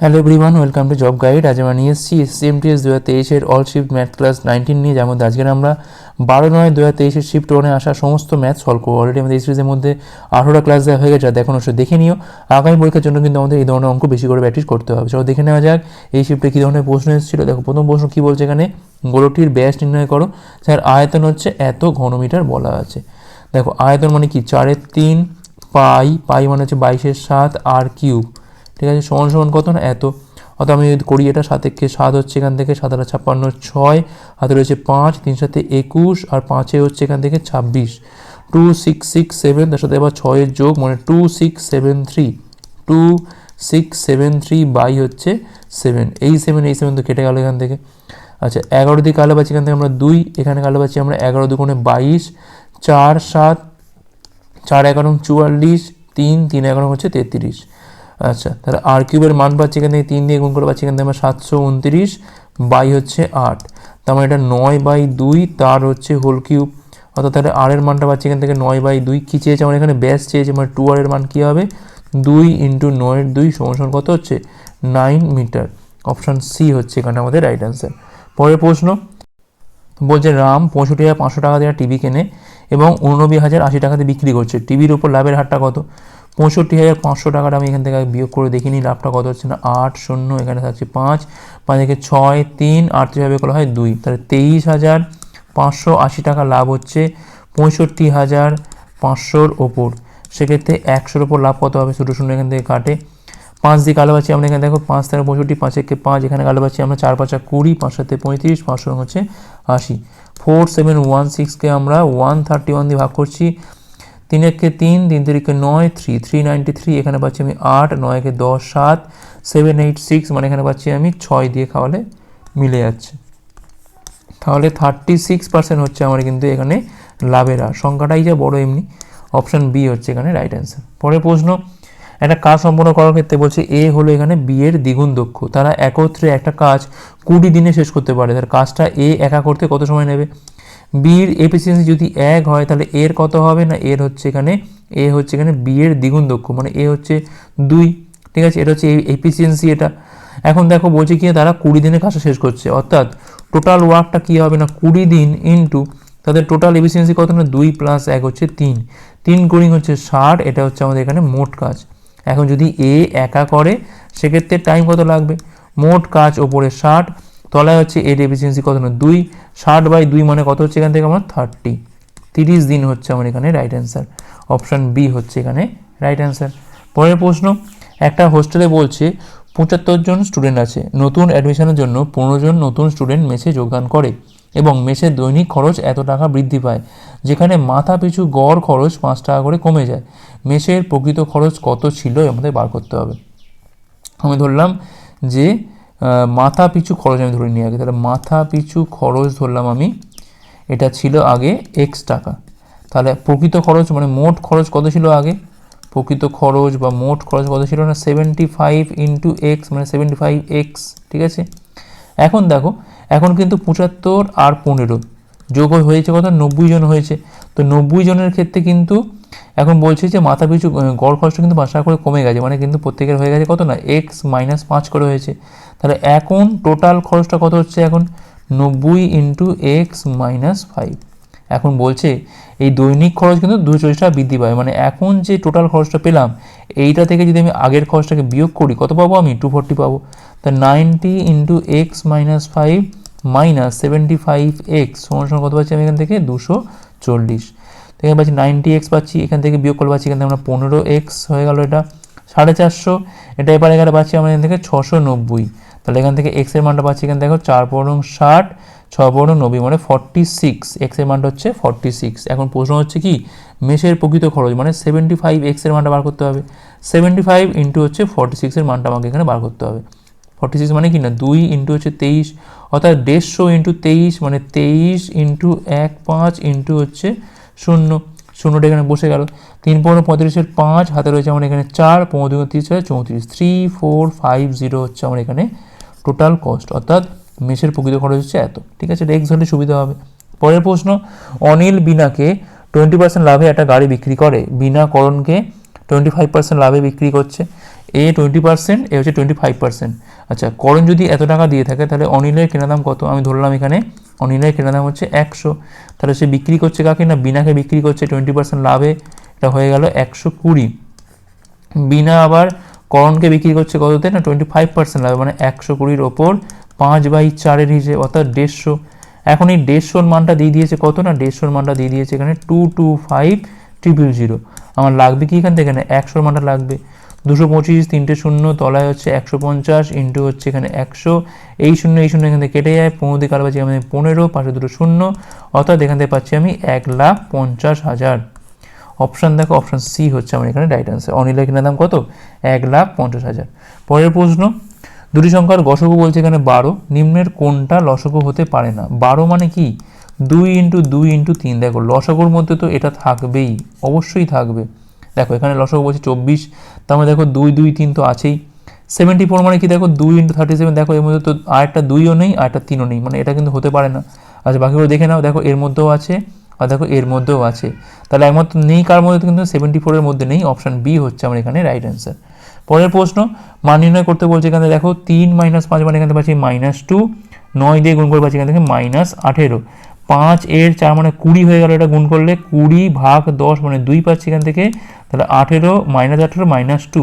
Hello everyone welcome to job guide আজ আমরা নিয়ে এসেছি এসসিএমটিএস দু হাজার তেইশের all shift math class nineteen নিয়ে, যার মধ্যে আজকের আমরা বারো নয় দু হাজার তেইশের শিফট ওয়ানে আসা সমস্ত ম্যাথ সলভ করব। অলরেডি আমাদের এই সিরিজের মধ্যে আঠেরোটা ক্লাস দেওয়া হয়ে গেছে দেখুন অবশ্যই দেখে নিও। আগামী পরীক্ষার জন্য কিন্তু আমাদের এই ধরনের অঙ্ক বেশি করে প্র্যাকটিস করতে হবে। চলো দেখে নেওয়া যাক, এই শিফটে কী ধরনের প্রশ্ন এসেছিল। দেখো, প্রথম প্রশ্ন কী বলছে এখানে? গোলকটির ব্যাস নির্ণয় করো। যার আয়তন হচ্ছে এত ঘনমিটার বলা আছে। দেখো, আয়তন মানে কি? চারের তিন পাই পাই মানে হচ্ছে বাইশের সাত আর কিউব। ঠিক আছে? সমান সমান কত না? এত। অর্থাৎ আমি যদি করি এটা সাতেকে সাত হচ্ছে এখান থেকে, সাত আটা ছাপ্পান্ন, ছয়। হাতে রয়েছে পাঁচ, তিন সাথে একুশ, আর পাঁচে হচ্ছে এখান থেকে ছাব্বিশ। টু সিক্স সিক্স সেভেন তার সাথে আবার ছয়ের যোগ মানে two six seven three two six seven three by হচ্ছে সেভেন এই সেভেন এই সেভেন তো কেটে গেল এখান থেকে। আচ্ছা এগারো দিকে কালো পাচ্ছি এখান থেকে আমরা দুই। এখানে কালো পাচ্ছি আমরা এগারো দুগুণে বাইশ। চার, সাত, চার এগারো চুয়াল্লিশ। তিন তিন এগারো হচ্ছে তেত্রিশ। আচ্ছা তাহলে আর কিউবের মান পাচ্ছি এখান থেকে তিন দিয়ে গুণ করে পাচ্ছি এখান থেকে আমরা সাতশো উনত্রিশ বাই হচ্ছে আট। তার মানে এটা নয় বাই দুই, তার হচ্ছে হোল কিউব অর্থাৎ তাহলে আর এর মানটা পাচ্ছি এখান থেকে নয় বাই দুই। কী চেয়েছে? আমার এখানে ব্যাস চেয়েছে মানে টু আর এর মান কী হবে? দুই ইন্টু নয়ের দুই সমান কত হচ্ছে? নাইন মিটার অপশান সি হচ্ছে এখানে আমাদের রাইট অ্যান্সার পরের প্রশ্ন, বলছে, রাম পঁয়ষট্টি হাজার পাঁচশো টাকা দিয়ে টিভি কেনে এবং উননব্বই হাজার আশি টাকাতে বিক্রি করছে। টিভির উপর লাভের হারটা কত? পঁয়ষট্টি হাজার পাঁচশো টাকাটা আমি এখান থেকে বিয়োগ করে দেখিনি। লাভটা কত হচ্ছে না? আট শূন্য, এখানে থাকছে পাঁচ। পাঁচ থেকে ছয়, তিন, আটত্রিশভাবে করা হয় দুই। তাহলে তেইশ হাজার পাঁচশো আশি টাকা লাভ হচ্ছে পঁয়ষট্টি হাজার পাঁচশোর ওপর। সেক্ষেত্রে একশোর ওপর লাভ কত হবে? ছোটো শূন্য এখান থেকে কাটে। পাঁচ দিয়ে কালো পাচ্ছি আমরা এখানে, দেখো, পাঁচ থেকে পঁয়ষট্টি, পাঁচ একে পাঁচ, এখানে কালো পাচ্ছি আমরা চার পাঁচা কুড়ি পাঁচ সাথে পঁয়ত্রিশ, পাঁচশো হচ্ছে আশি। ফোর, সেভেন, ওয়ান সিক্সকে আমরা ওয়ান থার্টি ওয়ান দিয়ে ভাগ করছি। তিন একে তিন তিন তিরিকে নয়, থ্রি থ্রি নাইনটি থ্রি, এখানে পাচ্ছি আমি আট নয় একে দশ, সাত, সেভেন, এইট, সিক্স মানে এখানে পাচ্ছি আমি ছয় দিয়ে খাওয়ালে মিলে যাচ্ছে। তাহলে থার্টি সিক্স পার্সেন্ট হচ্ছে আমার কিন্তু এখানে লাভের সংখ্যাটাই যা বড় এমনি, অপশান বি হচ্ছে এখানে রাইট অ্যান্সার পরের প্রশ্ন, একটা কাজ সম্পন্ন করার ক্ষেত্রে বলছে এ হলো এখানে বি এর দ্বিগুণ দক্ষ। তারা একত্রে একটা কাজ কুড়ি দিনে শেষ করতে পারে। তার কাজটা এ একা করতে কত সময় নেবে? বির এফিসিয়েন্সি যদি এক হয়, তাহলে এর কত হবে? না, এর হচ্ছে এখানে, এ হচ্ছে এখানে বি এর দ্বিগুণ দক্ষ মানে এ হচ্ছে দুই। ঠিক আছে? এটা হচ্ছে এফিসিয়েন্সি এটা। এখন দেখো, বলছে কি তারা কুড়ি দিনে কাজটা শেষ করছে। অর্থাৎ টোটাল ওয়ার্কটা কী হবে না? কুড়ি দিন ইন্টু তাদের টোটাল এফিসিয়েন্সি কত না? দুই প্লাস এক হচ্ছে তিন। তিন কুড়ি হচ্ছে ষাট, এটা হচ্ছে আমাদের এখানে মোট কাজ। এখন যদি এ একা করে, সেক্ষেত্রে টাইম কত লাগবে? মোট কাজ ওপরে ষাট তলায় হচ্ছে এর এফিসিয়েন্সি কত না দুই, ষাট বাই দুই মানে কত হচ্ছে এখান থেকে আমার থার্টি তিরিশ দিন হচ্ছে আমার এখানে রাইট অ্যান্সার অপশান বি হচ্ছে এখানে রাইট অ্যান্সার পরের প্রশ্ন, একটা হোস্টেলে বলছে, পঁচাত্তর জন স্টুডেন্ট আছে, নতুন অ্যাডমিশনের জন্য পনেরো জন নতুন স্টুডেন্ট মেসে যোগদান করে এবং মেসের দৈনিক খরচ এত টাকা বৃদ্ধি পায়, যেখানে মাথা পিছু গড় খরচ পাঁচ টাকা করে কমে যায়। মেসের প্রকৃত খরচ কত ছিল আমাদের বার করতে হবে। আমি ধরলাম যে মাথা পিছু খরচ আমি ধরে নিই আগে। তাহলে মাথা পিছু খরচ ধরলাম আমি, এটা ছিল আগে এক্স টাকা। তাহলে প্রকৃত খরচ মানে মোট খরচ কত ছিল আগে? প্রকৃত খরচ বা মোট খরচ কত ছিল না? সেভেন্টি ফাইভ ইন্টু এক্স মানে সেভেন্টি ফাইভ এক্স ঠিক আছে? এখন দেখো, এখন কিন্তু পঁচাত্তর আর পনেরো যোগ হয়েছে কত? নব্বই জন হয়েছে। তো নব্বই জনের ক্ষেত্রে কিন্তু এখন বলছে যে মাথা পিছু গড় খরচটা কিন্তু পাঁচ টাকা করে কমে গেছে মানে কিন্তু প্রত্যেকের হয়ে গেছে কত না এক্স মাইনাস পাঁচ করে হয়েছে। তাহলে এখন টোটাল খরচটা কত হচ্ছে এখন? নব্বই ইন্টু এক্স মাইনাস ফাইভ এখন বলছে এই দৈনিক খরচ কিন্তু দুশো চল্লিশ টাকা বৃদ্ধি পায় মানে এখন যে টোটাল খরচটা পেলাম, এইটা থেকে যদি আমি আগের খরচটাকে বিয়োগ করি, কত পাবো আমি? টু ফোরটি পাবো। তা ninety into X minus five minus seventy five X সমান সমান কত পাচ্ছি আমি এখান থেকে? দুশো চল্লিশ। এখানে পাচ্ছি নাইনটি এক্স পাচ্ছি, এখান থেকে বিয়োগ করে পাচ্ছি এখান থেকে আমরা পনেরো এক্স হয়ে গেল এটা। সাড়ে চারশো, এটা এবার এখানে পাচ্ছি আমরা এখান থেকে ছশো নব্বই। তাহলে এখান থেকে এক্সের মানটা পাচ্ছি এখান দেখো চার পনেরো ষাট, ছ পনেরো নব্বই মানে ফর্টি সিক্স এক্সের মানটা হচ্ছে ফর্টি সিক্স এখন প্রশ্ন হচ্ছে কি মেশের প্রকৃত খরচ মানে সেভেন্টি ফাইভ এক্সের মানটা বার করতে হবে। সেভেন্টি ফাইভ ইন্টু হচ্ছে ফর্টি সিক্সের মানটা আমাকে এখানে বার করতে হবে। ফর্টি সিক্স মানে কি না, দুই ইন্টু হচ্ছে তেইশ, অর্থাৎ দেড়শো ইন্টু তেইশ মানে তেইশ ইন্টু এক পাঁচ ইন্টু হচ্ছে শূন্য, শূন্যটা এখানে বসে গেল। তিন পনেরো পঁয়ত্রিশের পাঁচ হাতে রয়েছে আমার এখানে চার, পনেরো দুই তিরিশ হাজার চৌত্রিশ। থ্রি ফোর ফাইভ জিরো হচ্ছে আমার এখানে টোটাল কস্ট অর্থাৎ মেসের প্রকৃত খরচ হচ্ছে এত। ঠিক আছে এটা হলে সুবিধা হবে। পরের প্রশ্ন, অনিল বিনাকে টোয়েন্টি পার্সেন্ট লাভে একটা গাড়ি বিক্রি করে। বিনা করণকে টোয়েন্টি ফাইভ পার্সেন্ট লাভে বিক্রি করছে। এ টোয়েন্টি পার্সেন্ট এ হচ্ছে টোয়েন্টি ফাইভ পার্সেন্ট আচ্ছা করণ যদি এত টাকা দিয়ে থাকে, তাহলে অনিলের কেনা দাম কত? আমি ধরলাম এখানে অনিলের কেনা দাম হচ্ছে একশো। তাহলে সে বিক্রি করছে কাকে? না, বিনাকে বিক্রি করছে টোয়েন্টি পার্সেন্ট লাভে এটা হয়ে গেল একশো কুড়ি। বিনা আবার করণকে বিক্রি করছে কততে? না টোয়েন্টি ফাইভ পার্সেন্ট লাভে মানে একশো কুড়ির ওপর পাঁচ বাই চারের হিসেবে অর্থাৎ দেড়শো। এখন এই দেড়শোর মানটা দিয়ে দিয়েছে কত? না, দেড়শোর মানটা দিয়ে দিয়েছে এখানে two two five triple zero আমার লাগবে কি এখান থেকে? এখানে একশোর মানটা লাগবে। দুশো পঁচিশ, তিনটে শূন্য, তলায় হচ্ছে একশো পঞ্চাশ, ইন্টু হচ্ছে এখানে একশো। এই শূন্য এই শূন্য এখান থেকে কেটে যায়, পনেরো দিকে আলো পাচ্ছি আমি পনেরো, পাশে দুটো শূন্য, অর্থাৎ এখান থেকে পাচ্ছি আমি এক লাখ পঞ্চাশ হাজার। অপশান দেখো, অপশান সি হচ্ছে আমার এখানে রাইট অ্যান্সার অনিলের কিনা দাম কত? এক লাখ পঞ্চাশ হাজার। পরের প্রশ্ন, দুটি সংখ্যার গসগু বলছে এখানে বারো, নিম্নের কোনটা লসগু হতে পারে না? বারো মানে কি? দুই ইন্টু দুই ইন্টু তিন। দেখো, লসগুর মধ্যে তো এটা থাকবেই, অবশ্যই থাকবে। দেখো, এখানে লসগু বলছে চব্বিশ, তার মানে দেখো দুই দুই, তিন তো আছেই। সেভেন্টি ফোর মানে কি? দেখো দুই ইন্টু থার্টি সেভেন দেখো এর মধ্যে তো আরেকটা দুইও নেই, আরেকটা তিনও নেই মানে এটা কিন্তু হতে পারে না। আচ্ছা বাকিগুলো দেখে নাও, দেখো এর মধ্যেও আছে আর দেখো এর মধ্যেও আছে। তাহলে একমাত্র নেই কার মধ্যে কিন্তু সেভেন্টি ফোরের মধ্যে নেই অপশান বি হচ্ছে আমার এখানে রাইট অ্যান্সার পরের প্রশ্ন, মান নির্ণয় করতে বলছে এখানে দেখো তিন মাইনাস পাঁচ মানে এখানে পাচ্ছি মাইনাস টু নয় দিয়ে গুণ করে পাচ্ছি এখান থেকে মাইনাস আঠেরো। পাঁচ এর চার মানে কুড়ি হয়ে গেল এটা গুণ করলে কুড়ি ভাগ দশ মানে দুই পাচ্ছি এখান থেকে, তাহলে আঠেরো মাইনাস আঠেরো মাইনাস টু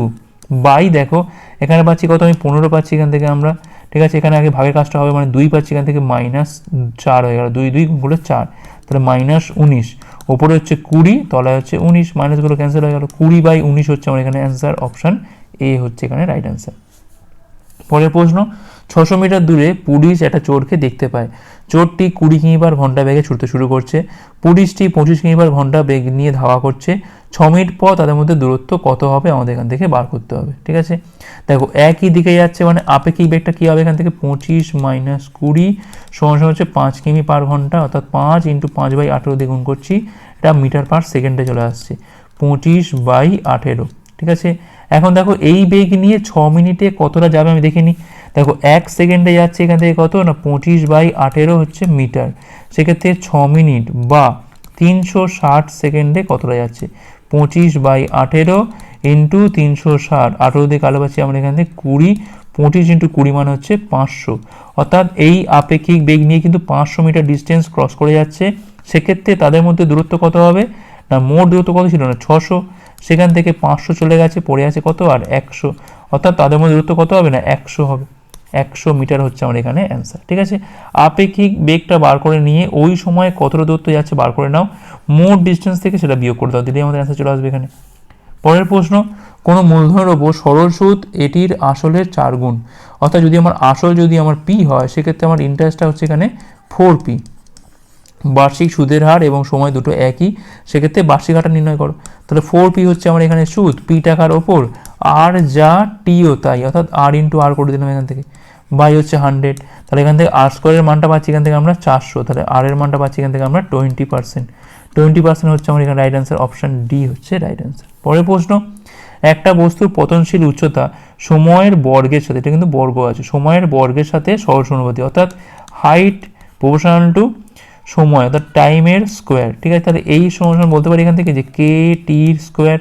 বাই দেখো, এখানে পাচ্ছি কত? আমি পনেরো পাচ্ছি এখান থেকে আমরা, ঠিক আছে? এখানে আগে ভাগের কাজটা হবে মানে দুই পাচ্ছি এখান থেকে মাইনাস চার হয়ে গেল, দুই দুই করলে চার। তাহলে মাইনাস উনিশ। ওপরে হচ্ছে কুড়ি, তলায় হচ্ছে উনিশ মাইনাসগুলো ক্যান্সেল হয়ে গেল, কুড়ি বাই উনিশ হচ্ছে আমার এখানে অ্যান্সার অপশান এ হচ্ছে এখানে রাইট অ্যান্সার পরের প্রশ্ন, ছশো মিটার দূরে পুলিশ একটা চোরকে দেখতে পায়। চোরটি কুড়ি কিমি পার ঘণ্টা বেগে ছুটতে শুরু করছে, পুলিশটি পঁচিশ কিমি পার ঘণ্টা বেগ নিয়ে ধাওয়া করছে। ছ মিনিট পর তাদের মধ্যে দূরত্ব কত হবে আমাদের এখান থেকে বার করতে হবে, ঠিক আছে? দেখো, একই দিকে যাচ্ছে মানে আপেক্ষিক বেগটা কী হবে এখান থেকে? পঁচিশ মাইনাস কুড়ি সমান সমান হচ্ছে পাঁচ কিমি পার ঘণ্টা, অর্থাৎ পাঁচ ইন্টু পাঁচ বাই আঠেরো দিয়ে গুণ করছি। এটা মিটার পার সেকেন্ডে চলে আসছে, পঁচিশ বাই আঠেরো, ঠিক আছে? এখন দেখো এই বেগ নিয়ে ছ মিনিটে কতটা যাবে আমি দেখিনি দেখো এক সেকেন্ডে যাচ্ছে এখান থেকে কত? না, পঁচিশ বাই আঠেরো হচ্ছে মিটার। সেক্ষেত্রে ছ মিনিট বা তিনশো ষাট সেকেন্ডে কতটা যাচ্ছে? পঁচিশ বাই আঠেরো ইন্টু তিনশো ষাট। আঠেরো দিয়ে কালো পাচ্ছি আমরা এখান থেকে কুড়ি। পঁচিশ ইন্টু কুড়ি মানে হচ্ছে পাঁচশো। অর্থাৎ এই আপেক্ষিক বেগ নিয়ে কিন্তু পাঁচশো মিটার ডিস্টেন্স ক্রস করে যাচ্ছে। সেক্ষেত্রে তাদের মধ্যে দূরত্ব কত হবে? না, মোট দূরত্ব কত ছিল? না, ছশো। সেখান থেকে পাঁচশো চলে গেছে, পড়ে আছে কত? আর একশো। অর্থাৎ তাদের মধ্যে দূরত্ব কত হবে না? একশো হবে। একশো মিটার হচ্ছে আমার এখানে অ্যান্সার ঠিক আছে? আপেক্ষিক বেগটা বার করে নিয়ে ওই সময় কতটা দূরত্ব যাচ্ছে বার করে নাও। মোট ডিস্টেন্স থেকে সেটা বিয়োগ করে দাও, দিলেই আমাদের অ্যান্সার চলে আসবে এখানে। পরের প্রশ্ন, কোনো মূলধনের ওপর সরল সুদ এটির আসলের চার গুণ। অর্থাৎ যদি আমার আসল যদি আমার পি হয়, সেক্ষেত্রে আমার ইন্টারেস্টটা হচ্ছে এখানে ফোর পি বার্ষিক সুদের হার এবং সময় দুটো একই, সেক্ষেত্রে বার্ষিক হারটা নির্ণয় করো। তাহলে ফোর পি হচ্ছে আমার এখানে সুদ পি টাকার ওপর আর যা টিও তাই, অর্থাৎ আর ইন্টু আর করে দিলাম এখান থেকে। বাই হচ্ছে হান্ড্রেড তাহলে এখান থেকে আর স্কোয়ারের মানটা পাচ্ছি এখান থেকে আমরা চারশো, তাহলে আর এর মানটা পাচ্ছি এখান থেকে আমরা টোয়েন্টি পার্সেন্ট টোয়েন্টি পার্সেন্ট হচ্ছে আমার এখানে রাইট অ্যান্সার অপশান ডি হচ্ছে রাইট অ্যান্সার পরের প্রশ্ন, একটা বস্তুর পতনশীল উচ্চতা সময়ের বর্গের সাথে, এটা কিন্তু বর্গ আছে, সময়ের বর্গের সাথে সহসনুপাতি অর্থাৎ হাইট প্রপোর্শনাল টু সময়, অর্থাৎ টাইমের স্কোয়ার ঠিক আছে? তাহলে এই সমস্যা বলতে পারি এখান থেকে যে কে টির স্কোয়ার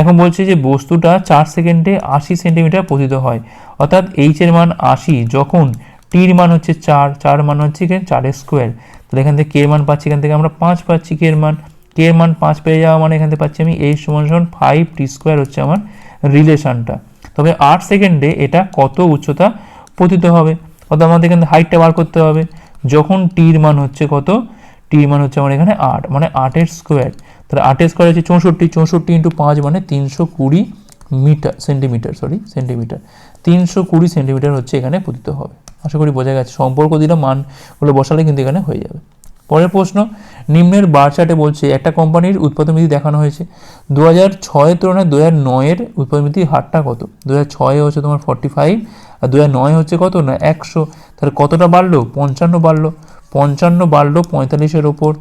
এখন বলছে যে বস্তুটা চার সেকেন্ডে আশি সেন্টিমিটার পতিত হয়। অর্থাৎ এইচ এর মান আশি, যখন টির মান হচ্ছে চার চার মান হচ্ছে এখানে চারের স্কোয়ার তাহলে এখান থেকে কে মান পাচ্ছি, এখান থেকে আমরা পাঁচ পাচ্ছি কে এর মান। কে এর মান পাঁচ পেয়ে যাওয়া মানে এখান থেকে পাচ্ছি আমি এই সমান সমান ফাইভ টি স্কোয়ার হচ্ছে আমার রিলেশনটা তবে আট সেকেন্ডে এটা কত উচ্চতা পতিত হবে? অর্থাৎ আমাদের এখানে হাইটটা বার করতে হবে। যখন টির মান হচ্ছে কত? টির মান হচ্ছে আমার এখানে আট মানে আটের স্কোয়ার তাহলে আটের স্কোয়ার হচ্ছে চৌষট্টি চৌষট্টি ইন্টু পাঁচ মানে তিনশো কুড়ি মিটার সেন্টিমিটার সরি সেন্টিমিটার তিনশো কুড়ি সেন্টিমিটার হচ্ছে এখানে পতিত হবে। আশা করি বোঝা গেছে। সম্পর্ক দিলে মানগুলো বসালে কিন্তু এখানে হয়ে যাবে। পরের প্রশ্ন, নিম্নের বার চার্টে বলছে, একটা কোম্পানির উৎপাদন বৃদ্ধি দেখানো হয়েছে। দু হাজার ছয়ের তুলনায় দু হাজার নয়ের উৎপাদন বৃদ্ধির হারটা কত? দু হাজার ছয়ে হচ্ছে তোমার ফর্টি ফাইভ আর দু নয় হচ্ছে কত? না, একশো। তাহলে কতটা বাড়লো? পঞ্চান্ন বাড়লো। পঞ্চান্ন বাড়লো পঁয়তাল্লিশের ওপর।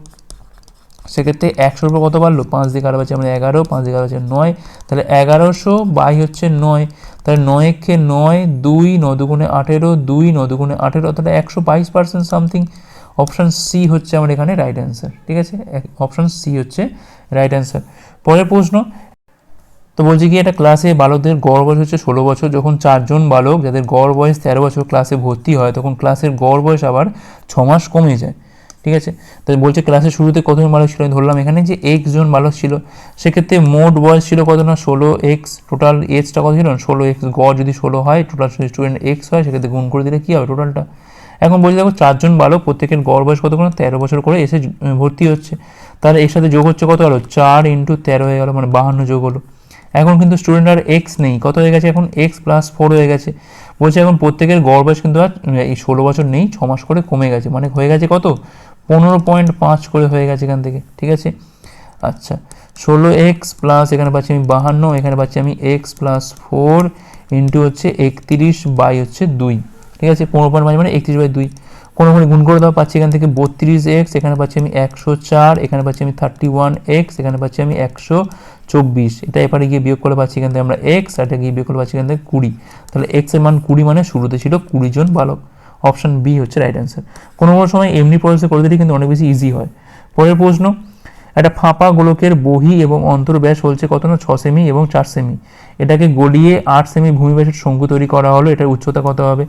সেক্ষেত্রে একশোর উপর কত বাড়লো? পাঁচ দিকে আরও আছে আমরা এগারো, পাঁচ দিকে আরও আছে নয়। তাহলে এগারোশো বাই হচ্ছে নয়। তাহলে নয়কে নয়, দুই, ন দুগুণে আঠেরো, দুই, ন দুগুণে আঠেরো তাহলে একশো বাইশ পার্সেন্ট সামথিং। অপশান সি হচ্ছে আমার এখানে রাইট অ্যান্সার। ঠিক আছে? অপশান সি হচ্ছে রাইট অ্যান্সার। পরের প্রশ্ন তো বলছি কি একটা ক্লাসে বালকদের গড় বয়স হচ্ছে ষোলো বছর। যখন চারজন বালক যাদের গড় বয়স তেরো বছর ক্লাসে ভর্তি হয়, তখন ক্লাসের গড় বয়স আবার ছ মাস কমে যায়। ঠিক আছে? তাই বলছে ক্লাসের শুরুতে কতজন বালক ছিল? ধরলাম এখানে যে এক্স জন বালক ছিল, সেক্ষেত্রে মোট বয়স ছিল কত না? ষোলো এক্স টোটাল এজটা কত ছিল? ষোলো এক্স গড় যদি ষোলো হয় টোটাল স্টুডেন্ট এক্স হয়, সেক্ষেত্রে গুণ করে দিলে কী হবে টোটালটা এখন বলছি দেখো, চারজন বালক প্রত্যেকের গড় বয়স কত করে তেরো বছর করে এসে ভর্তি হচ্ছে। তাহলে এর সাথে যোগ হচ্ছে কত হলো? চার ইন্টু তেরো হয়ে গেলো মানে বাহান্ন যোগ হলো। এখন কিন্তু স্টুডেন্ট আর এক্স নেই। কত হয়ে গেছে এখন? এক্স প্লাস ফোর হয়ে গেছে। বলছে এখন প্রত্যেকের গড় বয়স কিন্তু আর এই ষোলো বছর নেই, ছ মাস করে কমে গেছে। মানে হয়ে গেছে কত? পনেরো পয়েন্ট পাঁচ করে হয়ে গেছে এখান থেকে, ঠিক আছে? আচ্ছা ষোলো এক্স প্লাস এখানে পাচ্ছি আমি বাহান্ন, এখানে পাচ্ছি আমি এক্স প্লাস ফোর ইন্টু হচ্ছে একত্রিশ বাই হচ্ছে দুই, ঠিক আছে? পনেরো পয়েন্ট পাঁচ মানে একত্রিশ বাই দুই। কোনো কোনো গুণ করে দেওয়া পাচ্ছি এখান থেকে বত্রিশ এক্স এখানে পাচ্ছি আমি একশো চার, এখানে পাচ্ছি আমি থার্টি ওয়ান এক্স এখানে পাচ্ছি আমি একশো চব্বিশ, এটা এপারে গিয়ে বিয়োগ করে পাচ্ছি এখান থেকে আমরা এক্স এটা গিয়ে বিয়োগ করে পাচ্ছি এখান থেকে কুড়ি। তাহলে এক্সের মান কুড়ি মানে শুরুতে ছিল কুড়ি জন বালক। অপশন বি হচ্ছে রাইট অ্যান্সার কোনো কোনো সময় এমনি প্রসেসে করে দিলে কিন্তু অনেক বেশি ইজি হয়। পরের প্রশ্ন, একটা ফাঁপা গোলকের বহি এবং অন্তর ব্যাস হচ্ছে কত না? ছ সেমি এবং চার সেমি এটাকে গলিয়ে আট সেমি ভূমি ব্যাসের শঙ্কু তৈরি করা হলো, এটার উচ্চতা কত হবে?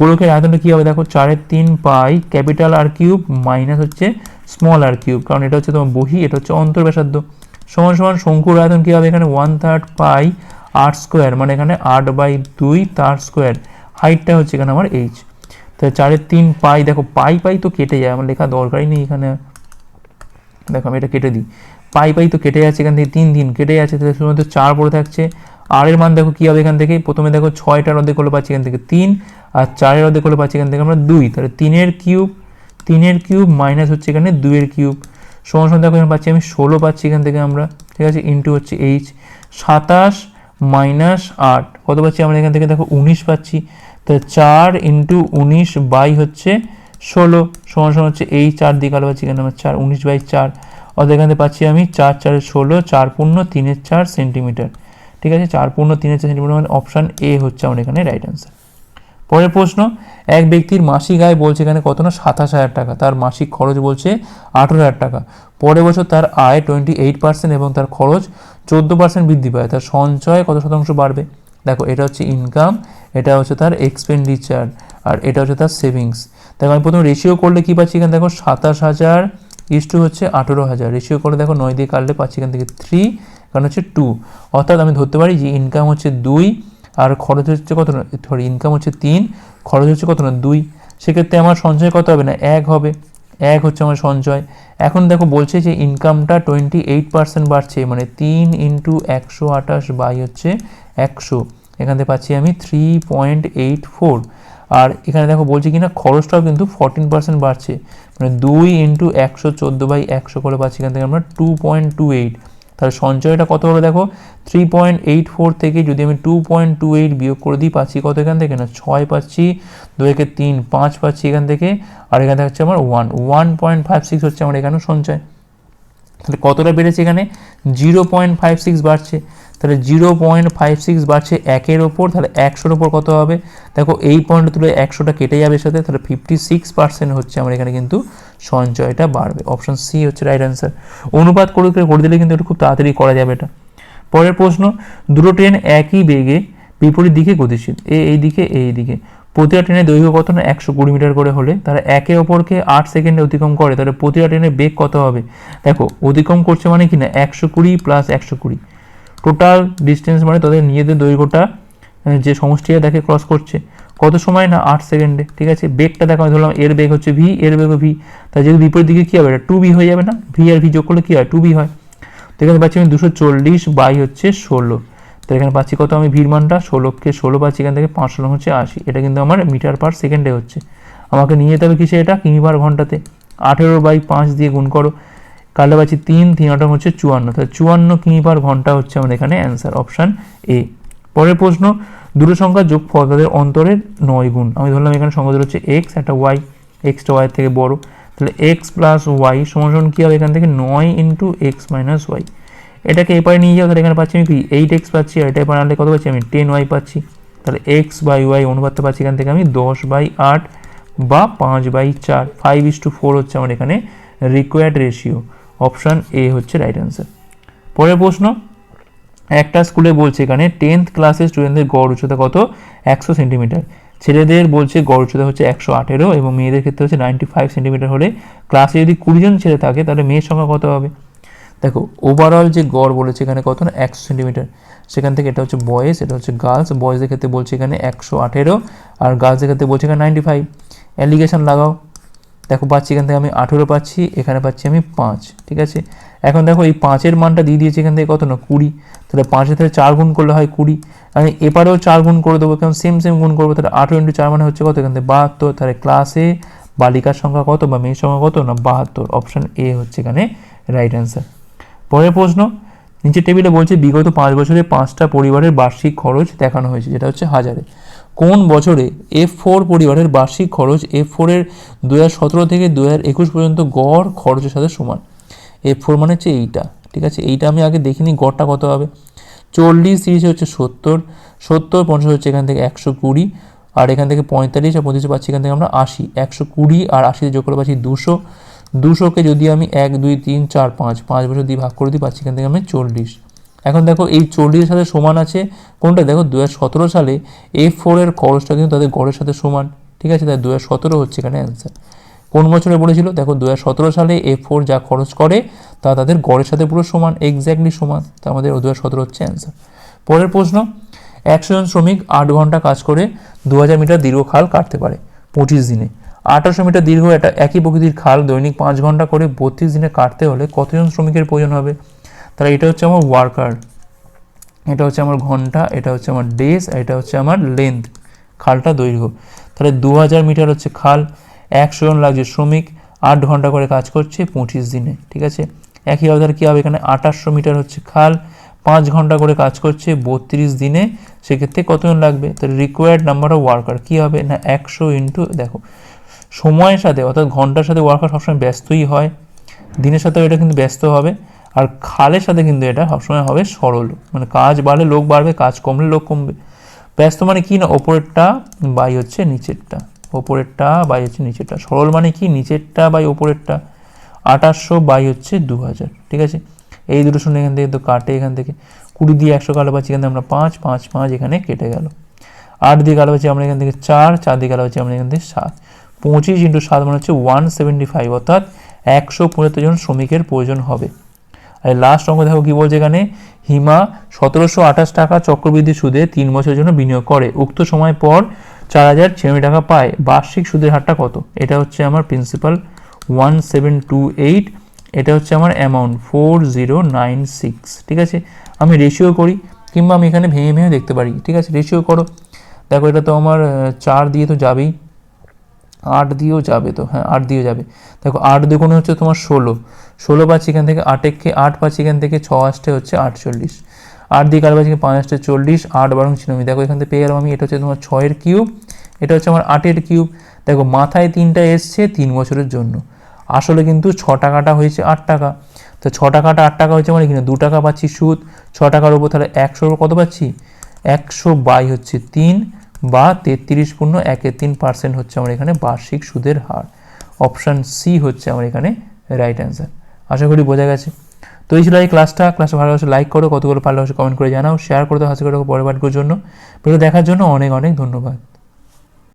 গোলকের আয়তনটা কী হবে? দেখো চারের তিন pi capital R cube minus হচ্ছে স্মল আর কিউব কারণ এটা হচ্ছে তোমার বহি, এটা হচ্ছে অন্তর ব্যাসার্ধ সমান সমান শঙ্কুর আয়তন কী হবে? এখানে ওয়ান থার্ড পাই আট স্কোয়ার মানে এখানে আট বাই দুই তার স্কোয়ার হাইটটা হচ্ছে এখানে আমার এইচ তাহলে চারের তিন পাই দেখো পাই পাই তো কেটে যায়, আমার লেখা দরকারই নেই এখানে। দেখো, আমি এটা কেটে দিই। পাই পাই তো কেটে যাচ্ছে এখান থেকে তিন দিন, কেটে যাচ্ছে, তাহলে শুধুমাত্র চার পড়ে থাকছে। আর এর মান দেখো কী হবে এখান থেকে? প্রথমে দেখো ছয়টার অর্ধেক করলে পাচ্ছি এখান থেকে তিন, আর চারের অর্ধেক করলে পাচ্ছি এখান থেকে আমরা দুই। তাহলে তিনের কিউব তিনের কিউব মাইনাস হচ্ছে এখানে দুইয়ের কিউব সমান সমান দেখো পাচ্ছি আমি ষোলো পাচ্ছি এখান থেকে আমরা, ঠিক আছে? ইন্টু হচ্ছে এইচ সাতাশ মাইনাস আট, কত পাচ্ছি আমরা এখান থেকে? দেখো উনিশ পাচ্ছি, তো চার ইন্টু উনিশ বাই হচ্ছে ষোলো, সমান সমান হচ্ছে এই চার দিকে আলো পাচ্ছি এখানে আমার চার, উনিশ বাই চার, অর্থাৎ এখান থেকে পাচ্ছি আমি চার চারের ষোলো, চার পূর্ণ তিনের চার সেন্টিমিটার ঠিক আছে? চার পূর্ণ তিনের চার সেন্টিমিটার মানে অপশান এ হচ্ছে আমার এখানে রাইট অ্যান্সার পরের প্রশ্ন, এক ব্যক্তির মাসিক আয় বলছে এখানে কত না? সাতাশ হাজার টাকা। তার মাসিক খরচ বলছে আঠেরো হাজার টাকা। পরের বছর তার আয় টোয়েন্টি এইট পার্সেন্ট এবং তার খরচ চোদ্দ পার্সেন্ট বৃদ্ধি পায়। তার সঞ্চয় কত শতাংশ বাড়বে? দেখো, এটা হচ্ছে ইনকাম এটা হচ্ছে তার এক্সপেন্ডিচার আর এটা হচ্ছে তার সেভিংস দেখো, আমি প্রথমে রেশিও করলে কী পাচ্ছি এখানে? দেখো, সাতাশ হাজার ইস টু হচ্ছে আঠেরো হাজার। রেশিও করে দেখো, নয় দিয়ে কাটলে পাচ্ছি এখান থেকে থ্রি কারণ হচ্ছে টু অর্থাৎ আমি ধরতে পারি যে ইনকাম হচ্ছে দুই আর খরচ হচ্ছে কত না? সরি ইনকাম হচ্ছে তিন, খরচ হচ্ছে কত না? দুই। সেক্ষেত্রে আমার সঞ্চয় কত হবে না? এক হবে। এক হচ্ছে আমার সঞ্চয়। এখন দেখো বলছে যে ইনকামটা টোয়েন্টি এইট পার্সেন্ট বাড়ছে মানে তিন ইন্টু একশো আঠাশ বাই হচ্ছে একশো। এখান থেকে পাচ্ছি আমি থ্রি পয়েন্ট এইট ফোর আর এখানে দেখো বলছি কিনা, খরচটাও কিন্তু ফোরটিন পার্সেন্ট বাড়ছে। মানে দুই ইন্টু একশো চোদ্দ বাই একশো করে পাচ্ছি এখান থেকে আমরা টু পয়েন্ট টু এইট তাহলে সঞ্চয়টা কত হলো দেখো? থ্রি পয়েন্ট এইট ফোর থেকে যদি আমি টু পয়েন্ট টু এইট বিয়োগ করে দিই, পাচ্ছি কত এখান থেকে? না, ছয় পাচ্ছি দু একে তিন, পাঁচ পাচ্ছি এখান থেকে, আর এখান থেকে হচ্ছে আমার one one point five six হচ্ছে আমার এখানে সঞ্চয়। তাহলে কতটা বেড়েছে এখানে? জিরো পয়েন্ট ফাইভ সিক্স বাড়ছে। তাহলে জিরো পয়েন্ট ফাইভ সিক্স বাড়ছে একের ওপর, তাহলে একশোর ওপর কত হবে? দেখো এই পয়েন্ট তুলে একশোটা কেটে যাবে সাথে, তাহলে ফিফটি সিক্স পার্সেন্ট হচ্ছে আমার এখানে কিন্তু সঞ্চয়টা বাড়বে। অপশন সি হচ্ছে রাইট অ্যান্সার অনুপাত করে করে করে দিলে কিন্তু এটা খুব তাড়াতাড়ি করা যাবে এটা। পরের প্রশ্ন, দুটো ট্রেন একই বেগে বিপরীত দিকে গতিশীল। এ এই দিকে এই দিকে। প্রতিটা ট্রেনের দৈর্ঘ্য কত না? একশো কুড়ি মিটার করে হলে। তারা একে অপরকে আট সেকেন্ডে অতিক্রম করে, তাহলে প্রতিটা ট্রেনের বেগ কত হবে? দেখো, অতিক্রম করছে মানে কি না? একশো কুড়ি প্লাস একশো কুড়ি। টোটাল ডিস্টেন্স মানে তাদের নিজেদের দৈর্ঘ্যটা যে সমষ্টিটা দেখে ক্রস করছে। কত সময় না? আট সেকেন্ডে, ঠিক আছে? বেগটা দেখো, আমি ধরলাম এর বেগ হচ্ছে ভি এর বেগ ভি তাই যদি বিপরীত দিকে কী হবে? এটা টু ভি হয়ে যাবে না? ভি আর ভি যোগ করলে কী হয়? টু ভি হয়। তো এখানে পাচ্ছি আমি দুশো চল্লিশ বাই হচ্ছে ষোলো। তো এখানে পাচ্ছি কত আমি ভিড় মানটা? ষোলোকে ষোলো পাচ্ছি, এখান থেকে পাঁচশো লং হচ্ছে আশি। এটা কিন্তু আমার মিটার পার সেকেন্ডে হচ্ছে। আমাকে নিয়ে যেতে হবে কিসে এটা? কিমি পার ঘন্টাতে। আঠেরো বাই পাঁচ দিয়ে গুণ করো। কালে পাচ্ছি তিন তিন আটম হচ্ছে চুয়ান্ন। তাহলে চুয়ান্ন কিমি পার ঘণ্টা হচ্ছে আমাদের এখানে অ্যান্সার অপশান এ পরের প্রশ্ন, দুটো সংখ্যার যোগফল তাদের অন্তরের নয় গুণ। আমি ধরলাম এখানে সংখ্যা হচ্ছে এক্স একটা ওয়াই এক্সটা ওয়াই থেকে বড়। তাহলে এক্স প্লাস ওয়াই সমান কী হবে এখান থেকে? নয় ইন্টু এক্স মাইনাস ওয়াই এটাকে এপারে নিয়ে যাও, তাহলে এখানে পাচ্ছি আমি কি? এইট এক্স পাচ্ছি, আর এটা আনলে কত পাচ্ছি? আমি টেন ওয়াই পাচ্ছি। তাহলে এক্স বাই ওয়াই অনুপাতটা পাচ্ছি এখান থেকে আমি দশ বাই আট বা পাঁচ বাই চার। ফাইভ ইস টু ফোর হচ্ছে আমার এখানে রিকোয়ার্ড রেশিও অপশান এ হচ্ছে রাইট অ্যান্সার পরের প্রশ্ন, একটা স্কুলে বলছে এখানে টেন্থ ক্লাসের স্টুডেন্টদের গড় উচ্চতা কত? একশো সেন্টিমিটার ছেলেদের বলছে গড় উচ্চতা হচ্ছে একশো আঠেরো এবং মেয়েদের ক্ষেত্রে হচ্ছে নাইনটি ফাইভ সেন্টিমিটার হলে ক্লাসে যদি কুড়িজন ছেলে থাকে, তাহলে মেয়ের সংখ্যা কত হবে? দেখো ওভারঅল যে গড় বলেছে এখানে কত না? একশো সেন্টিমিটার সেখান থেকে এটা হচ্ছে বয়েজ এটা হচ্ছে গার্লস বয়েজের ক্ষেত্রে বলছে এখানে একশো আঠেরো আর গার্লসের ক্ষেত্রে বলছে এখানে নাইনটি ফাইভ অ্যালিগেশন লাগাও। দেখো পাচ্ছি এখান থেকে আমি আঠেরো পাচ্ছি, এখানে পাচ্ছি আমি পাঁচ, ঠিক আছে? এখন দেখো এই পাঁচের মানটা দিয়ে দিয়েছি এখান থেকে কত না? কুড়ি। তাহলে পাঁচের থেকে চার গুণ করলে হয় কুড়ি। আমি এপারেও চার গুণ করে দেবো, কারণ সেম সেম গুণ করব। তাহলে আঠেরো ইন্টু চার মানে হচ্ছে কত? এখান থেকে বাহাত্তর। তাহলে ক্লাসে বালিকার সংখ্যা কত বা মেয়ের সংখ্যা কত না? বাহাত্তর। অপশান এ হচ্ছে এখানে রাইট অ্যান্সার পরের প্রশ্ন, নিচের টেবিলে বলছে বিগত পাঁচ বছরে পাঁচটা পরিবারের বার্ষিক খরচ দেখানো হয়েছে, যেটা হচ্ছে হাজারে। কোন বছরে এফ ফোর পরিবারের বার্ষিক খরচ এফ ফোরের দু হাজার সতেরো থেকে দু হাজার একুশ পর্যন্ত গড় খরচের সাথে সমান? এফ ফোর মানে হচ্ছে এইটা, ঠিক আছে? এইটা আমি আগে দেখিনি, গড়টা কত হবে? চল্লিশ, তিরিশে হচ্ছে সত্তর সত্তর, পঞ্চাশ হচ্ছে এখান থেকে একশো কুড়ি, আর এখান থেকে পঁয়তাল্লিশ আর পঁচিশে পাচ্ছি এখান থেকে আমরা আশি। একশো কুড়ি আর আশিতে যোগ করে পাচ্ছি দুশো। দুশোকে যদি আমি এক, দুই, তিন, চার, পাঁচ পাঁচ বছর দিয়ে ভাগ করে দিই, পাচ্ছি এখান থেকে আমি চল্লিশ। এখন দেখো এই চল্লিশের সাথে সমান আছে। কোনটা? দেখো দু সালে এফ ফোরের খরচটা কিন্তু তাদের গড়ের সাথে সমান। ঠিক আছে? তাই দু হচ্ছে এখানে অ্যান্সার কোন বছরে বলেছিল দেখো দু সালে এফ ফোর যা খরচ করে, তা তাদের গড়ের সাথে পুরো সমান এক্স্যাক্টলি সমান। তা আমাদের দু হচ্ছে অ্যান্সার পরের প্রশ্ন, একশো জন শ্রমিক আট ঘণ্টা কাজ করে দু হাজার মিটার দীর্ঘ খাল কাটতে পারে পঁচিশ দিনে। আঠারোশো মিটার দীর্ঘ একটা একই প্রকৃতির খাল দৈনিক পাঁচ ঘণ্টা করে বত্রিশ দিনে কাটতে হলে কতজন শ্রমিকের প্রয়োজন হবে? তাহলে এটা হচ্ছে আমার ওয়ার্কার এটা হচ্ছে আমার ঘণ্টা, এটা হচ্ছে আমার ডেজ এটা হচ্ছে আমার লেন্থ খালটা দৈর্ঘ্য। তাহলে দু হাজার মিটার হচ্ছে খাল, একশো জন লাগছে শ্রমিক, আট ঘণ্টা করে কাজ করছে পঁচিশ দিনে, ঠিক আছে? একইভাবে তাহলে কী হবে এখানে? আঠাশশো মিটার হচ্ছে খাল, পাঁচ ঘণ্টা করে কাজ করছে বত্রিশ দিনে, সেক্ষেত্রে কতজন লাগবে? তাহলে রিকোয়ার্ড নাম্বার অফ ওয়ার্কার কী হবে? না, একশো ইন্টু দেখো, সময়ের সাথে, অর্থাৎ ঘণ্টার সাথে ওয়ার্কার সবসময় ব্যস্তই হয়, দিনের সাথেও এটা কিন্তু ব্যস্ত হবে। আর খালের সাথে কিন্তু এটা সবসময় হবে সরল। মানে কাজ বাড়লে লোক বাড়বে, কাজ কমলে লোক কমবে। ব্যস্ত মানে কি না, ওপরেরটা বাই হচ্ছে নিচেরটা। ওপরেরটা বাই হচ্ছে নিচেরটা। সরল মানে কি? নিচেরটা বাই ওপরেরটা। আঠাশশো বাই হচ্ছে দু হাজার ঠিক আছে? এই দুটো শুনে এখান থেকে তো কাটে এখান থেকে। কুড়ি দিয়ে একশো কালো পাচ্ছি এখান থেকে আমরা পাঁচ পাঁচ পাঁচ এখানে কেটে গেল। আট দিয়ে কালো পাচ্ছি আমরা এখান থেকে চার চার দিয়ে কালো পাচ্ছি আমরা এখান থেকে সাত। পঁচিশ ইন্টু সাত মানে হচ্ছে ওয়ান সেভেন্টি ফাইভ অর্থাৎ একশো পঁচাত্তর জন শ্রমিকের প্রয়োজন হবে। লাস্ট অঙ্ক দেখো কি বলছে এখানে? হিমা সতেরোশো আঠাশ টাকা চক্রবৃদ্ধি সুদে তিন বছরের জন্য বিনিয়োগ করে। উক্ত সময় পর চার হাজার ছিয়ানব্বই টাকা পায়। বার্ষিক সুদের হারটা কত? এটা হচ্ছে আমার principal one seven two eight এটা হচ্ছে আমার amount four zero nine six ঠিক আছে? আমি রেশিও করি, কিংবা আমি এখানে ভেঙে ভেঙে দেখতে পারি, ঠিক আছে? রেশিও করো। দেখো এটা তো আমার চার দিয়ে তো যাবেই। আট দিয়েও যাবে তো হ্যাঁ আট দিয়ে যাবে। দেখো, আট দুগুণে হচ্ছে তোমার ষোলো। ষোলো পাচ্ছি এখান থেকে আটেককে আট পাচ্ছি এখান থেকে ছ আসতে হচ্ছে আটচল্লিশ। আট দিয়ে কার পাচ্ছি পাঁচ আসতে চল্লিশ। আট বারং ছিনমি দেখো, এখান থেকে পেয়ে গেলাম আমি। এটা হচ্ছে তোমার ছয়ের কিউব। এটা হচ্ছে আমার আটের কিউব। দেখো, মাথায় তিনটা এসছে তিন বছরের জন্য। আসলে কিন্তু ছ টাকাটা হয়েছে আট টাকা। তো ছ টাকাটা আট টাকা হয়েছে মানে কিনা দু টাকা পাচ্ছি সুদ। ছ টাকার উপর তাহলে একশোর কত পাচ্ছি? একশো বাই হচ্ছে তিন। বা তেত্রিশ পূর্ণ একে তিন পার্সেন্ট হচ্ছে আমার এখানে বার্ষিক সুদের হার। অপশান সি হচ্ছে আমার এখানে রাইট অ্যান্সার আশা করি বোঝা গেছে। তো এই ছিল এই ক্লাসটা ক্লাসটা ভালোবাসে লাইক করো, কতগুলো ভালোবাসে কমেন্ট করে জানাও। শেয়ার করে হাসি করে পরের জন্য। ভিডিও দেখার জন্য অনেক অনেক ধন্যবাদ।